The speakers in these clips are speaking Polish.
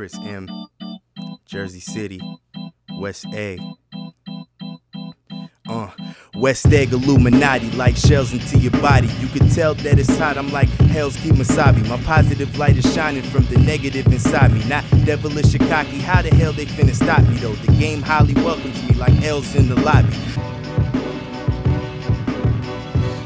Chris M. Jersey City, West Egg. Uh, West Egg Illuminati, like shells into your body. You can tell that it's hot. I'm like Hell's Kimasabi. My positive light is shining from the negative inside me. Not devilish or cocky. How the hell they finna stop me though? The game highly welcomes me like L's in the lobby.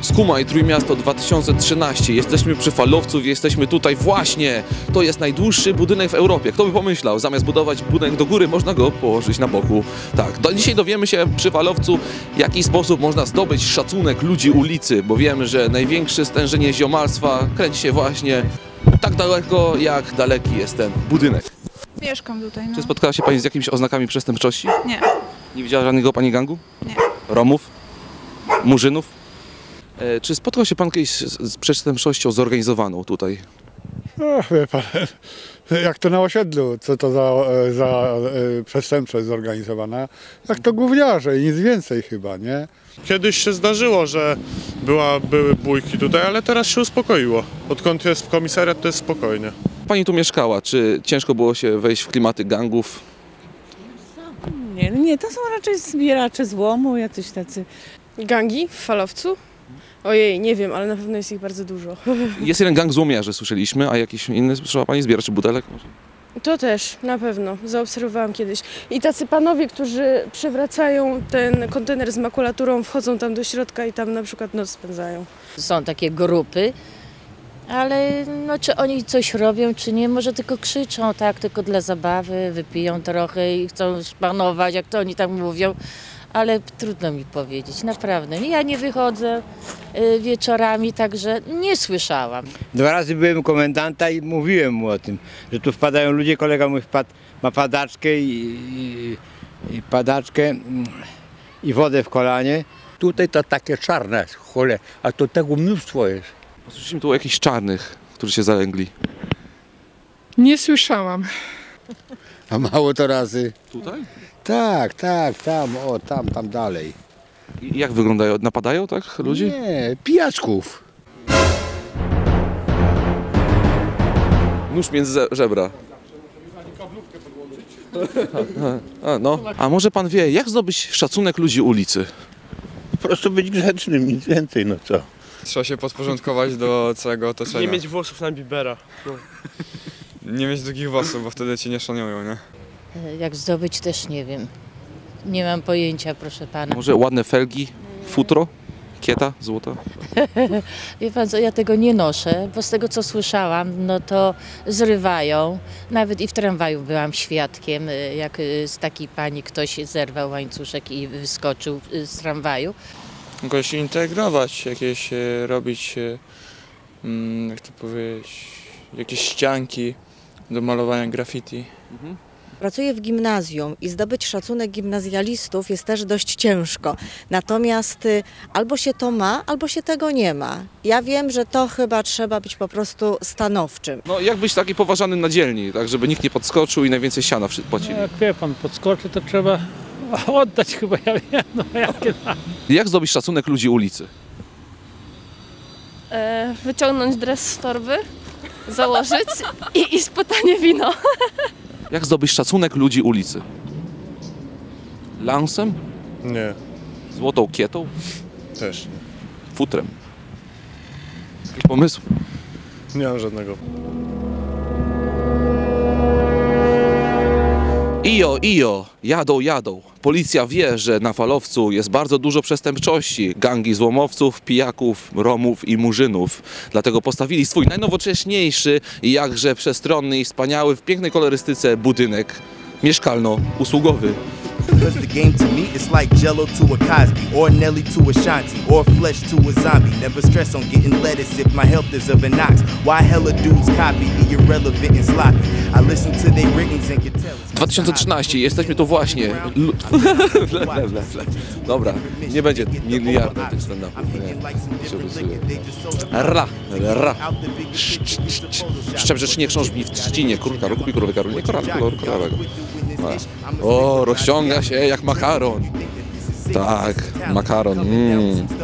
Skumaj Trójmiasto 2013. Jesteśmy przy falowców, jesteśmy tutaj właśnie. To jest najdłuższy budynek w Europie. Kto by pomyślał, zamiast budować budynek do góry, można go położyć na boku. Tak, do, dzisiaj dowiemy się przy falowcu, w jaki sposób można zdobyć szacunek ludzi ulicy, bo wiemy, że największe stężenie ziomalstwa kręci się właśnie tak daleko, jak daleki jest ten budynek. Mieszkam tutaj, no. Czy spotkała się Pani z jakimiś oznakami przestępczości? Nie, Nie widziała żadnego Pani gangu? nie. Romów? Murzynów? E, czy spotkał się Pan kiedyś z, z przestępczością zorganizowaną tutaj? No, wie pan, jak to na osiedlu, co to za, za e, przestępczość zorganizowana? Jak to gówniarze i nic więcej chyba, nie? Kiedyś się zdarzyło, że była, były bójki tutaj, ale teraz się uspokoiło. Odkąd jest komisariat, to jest spokojnie. Pani tu mieszkała, czy ciężko było się wejść w klimaty gangów? Nie, nie, to są raczej zbieracze złomu, jacyś tacy. Gangi w falowcu? Ojej, nie wiem, ale na pewno jest ich bardzo dużo. Jest jeden gang złomiarzy, słyszeliśmy, a jakiś inny słyszała Pani zbieraczy butelek? Może? To też, na pewno, zaobserwowałam kiedyś. I tacy panowie, którzy przywracają ten kontener z makulaturą, wchodzą tam do środka i tam na przykład noc spędzają. Są takie grupy, ale no, czy oni coś robią, czy nie, może tylko krzyczą, tak, tylko dla zabawy, wypiją trochę i chcą szpanować, jak to oni tam mówią, ale trudno mi powiedzieć, naprawdę. Ja nie wychodzę y, wieczorami, także nie słyszałam. Dwa razy byłem komendanta i mówiłem mu o tym, że tu wpadają ludzie, kolega mój wpadł, ma padaczkę i, i, i padaczkę mm, i wodę w kolanie. Tutaj to takie czarne, chole, a to tego mnóstwo jest. Słyszeliśmy tu o jakichś czarnych, którzy się zalęgli. Nie słyszałam. A mało to razy. Tutaj? Tak, tak, tam, o, tam, tam dalej. I jak wyglądają? Napadają, tak, ludzi? Nie, pijaczków. Nóż między żebra. A, no. a może Pan wie, jak zdobyć szacunek ludzi ulicy? Po prostu być grzecznym, nic więcej, no co. Trzeba się podporządkować do całego otoczenia. Nie mieć włosów na Bibera. Nie mieć długich włosów, bo wtedy cię nie szanują, nie? Y, Jak zdobyć też nie wiem. Nie mam pojęcia, proszę pana. Może ładne felgi, futro, kieta, złota? Wie pan co, ja tego nie noszę, bo z tego co słyszałam, no to zrywają. Nawet i w tramwaju byłam świadkiem, y, jak y, z takiej pani ktoś zerwał łańcuszek i wyskoczył z tramwaju. Jakoś integrować, jakieś e, robić, e, mm, jak to powiedzieć, jakieś ścianki do malowania graffiti. Pracuję w gimnazjum i zdobyć szacunek gimnazjalistów jest też dość ciężko. Natomiast y, albo się to ma, albo się tego nie ma. Ja wiem, że to chyba trzeba być po prostu stanowczym. No jak być taki poważany na dzielni, tak żeby nikt nie podskoczył i najwięcej siana płacili. Jak wie pan, podskoczy, to trzeba oddać chyba, ja wiem, no jakie Jak zdobyć szacunek ludzi ulicy? E, wyciągnąć dres z torby, założyć i iść po tanie wino. Jak zdobyć szacunek ludzi ulicy? Lansem? Nie, Złotą kietą? też Futrem? Jakiś pomysł? nie. Nie mam żadnego. Ijo, ijo, jadą, jadą. Policja wie, że na falowcu jest bardzo dużo przestępczości. Gangi złomowców, pijaków, romów i murzynów. Dlatego postawili swój najnowocześniejszy i jakże przestronny i wspaniały w pięknej kolorystyce budynek mieszkalno-usługowy. Cause the game to me is like Jello to a Cosby, or Nelly to a Shanti, or flesh to a zombie. Never stress on getting lettuce if my health is of an ox. Why hella dudes copy the irrelevant and sloppy? I listen to their writings and can tell. it's 2013, jesteśmy tu właśnie. Lu- Le, le, le, le. Dobra, nie będzie miliarda tych stand-upów. Nie. Ra, ra. Szczebrzecznik krząż mi w trzcinie, kurka, kupi kurwy Karolinie, koral, kolor koralowego. O, rozciąga się jak makaron. Tak, makaron. Mm.